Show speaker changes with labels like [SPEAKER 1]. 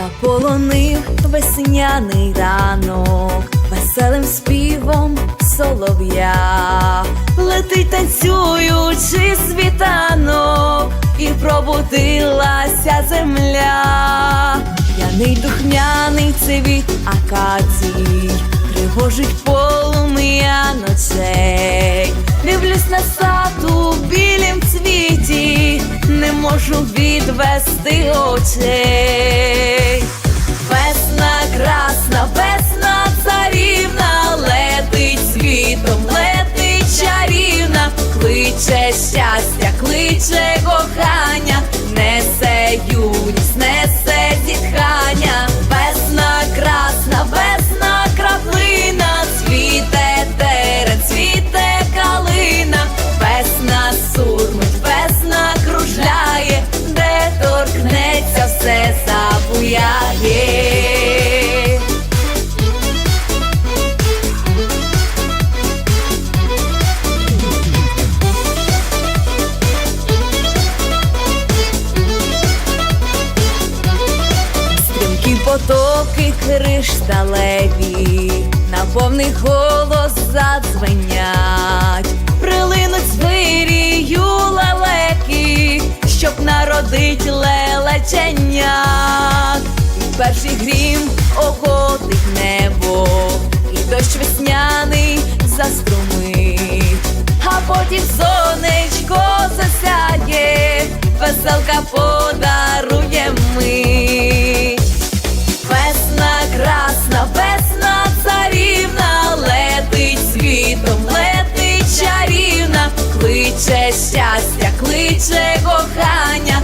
[SPEAKER 1] заполонив весняний ранок, веселим співом солов'я, летить танцюючи світанок, і пробудилася земля, п'яний духмяний цвіт акацій, тривожить полум'я ночей, дивлюсь на сад у білім цвіті, не можу відвести очей. Кличе щастя, кличе кохання, несе потоки кришталеві, на повний голос задзвенять, прилинуть звирію лелеки, щоб народить лелеченят. І перший грім огодить небо, і дощ весняний заструмить, а потім сонечко засяє, кличе щастя, кличе кохання,